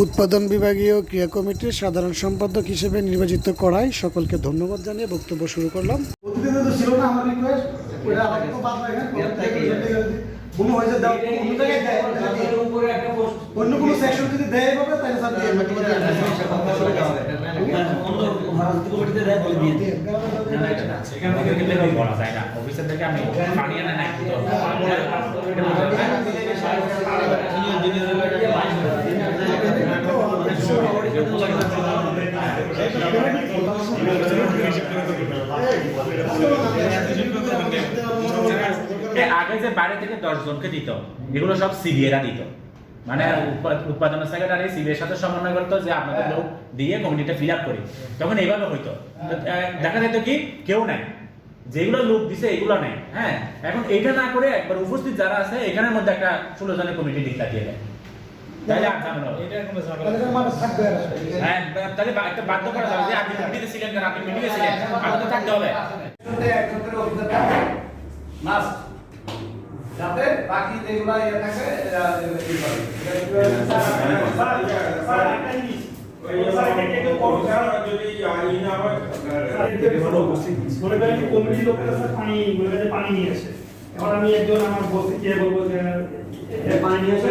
উৎপাদন বিভাগীয় ক্রিয়া কমিটির সাধারণ সম্পাদক হিসেবে নির্বাচিত করায় সকলকে ধন্যবাদ জানিয়ে বক্তব্য শুরু করলাম। অন্য কোনো সেকশন যদি দেয় তাহলে স্যার দিয়ে আমি পানি আনা নাই তো এ আগে যে বাইরে থেকে দশ জনকে দিত এগুলো সব সিবিএরা দিত। মানে উৎপাদন সেক্রেটারি সিবিএর সাথে সমন্বয় করতো যে আপনাদের লোক দিয়ে কমিটিটা ফিল আপ করি। তখন এইভাবে হইতো। দেখা যেত কি কেউ নাই। যেগুলো লোক দিছে এগুলো নেই। হ্যাঁ? এখন এইটা না করে একবার উপস্থিত যারা আছে এখানের মধ্যে একটা ষোলো জনের কমিটি ডিক্লার দিয়ে দেয়। তাহলে আর ঝামেলা হবে না। মানুষ থাকবে আর হ্যাঁ তাহলে একটা বাধ্য করা যাবে যে আপনি কমিটিতে ছিলেন কেন আপনি মিটিংয়ে ছিলেন আপনাকে থাকতে হবে মাস্ট যাতে বাকি যেগুলো ইয়ে থাকে এরা ই করে। মনে করেন যে কমিটি লোকেরা স্যার পানি মনে নিয়ে আসে এবার আমি একজন আমার বসে গিয়ে বলব যে পানি নিয়ে আসে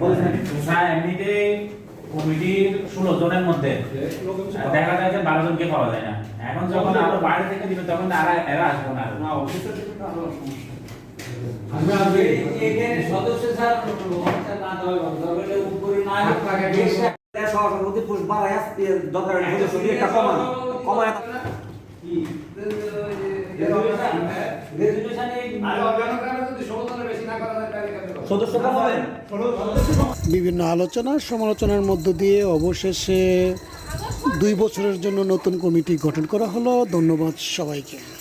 বোতল পানি নিয়ে আসে এটা কাজ দেয়, কাজ দেয়। আর লেবারের কাজ করে, এগুলো লেবারের কাজ। আমরা এখন বানাই এখন কি কমিটি বানাই না কোনো কমিটি বানাই নাই নাকি? কমিটি তো না বাদ বাকি দুই দল এর ভিতরে প্রত্যেক সেকশন পানি না লাগে বসে বসে বসে হ্যাঁ, এমনিতে কমিটির ষোলো জনের মধ্যে দেখা যায় যে বারো জনকে পাওয়া যায় না এখন যখন আরও বাইরে থেকে দিবে তখন এরা এরা আসব না এখানে সদস্য ছাড়া অনুষ্ঠান না দেওয়া হবে দরকারে উপরে না সভাপতি পুষ বাড়াই আসতে দরকার সদস্য দিয়ে একটা কমান কমায় আর অর্গানোগ্রামে যদি ষোলো জনের বেশি না করা যায় তাহলে কেমনে হবে? সদস্য কমাবেন বিভিন্ন আলোচনা, সমালোচনার মধ্য দিয়ে অবশেষে দুই বছরের জন্য নতুন কমিটি গঠন করা হলো। ধন্যবাদ সবাইকে।